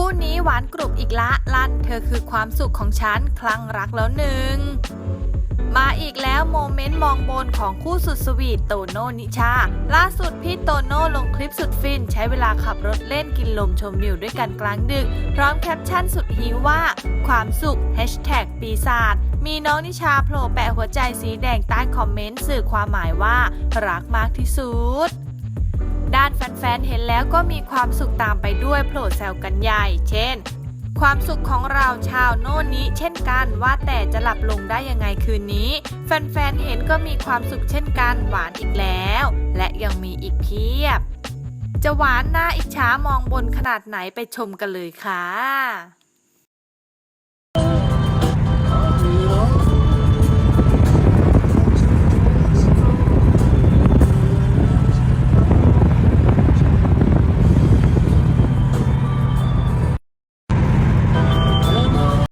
คู่นี้หวานกรุบอีกละ ลั่น เธอคือความสุขของฉัน คลั่งรักแล้วหนึ่ง มาอีกแล้วโมเมนต์มองบนของคู่สุดสวีทโตโน่นิชา ล่าสุดพี่โตโน่ลงคลิปสุดฟิน ใช้เวลาขับรถเล่นกินลมชมวิวด้วยกันกลางดึก พร้อมแคปชั่นสุดฮิวว่า ความสุขปีศาจมีน้องนิชาโผล่แปะหัวใจสีแดงใต้คอมเมนต์สื่อความหมายว่า รักมากที่สุด แฟนๆเห็นแล้วก็มีความสุขตามไปด้วยโผล่แซวกันใหญ่ เช่น ความสุขของเราชาวโน่นนี้ เช่นกันว่าแต่จะหลับลงได้ยังไงคืนนี้ แฟนๆเห็นก็มีความสุขเช่นกันหวานอีกแล้ว และยังมีอีกเพียบ จะหวานหน้าอิจฉามองบนขนาดไหนไปชมกันเลยค่ะ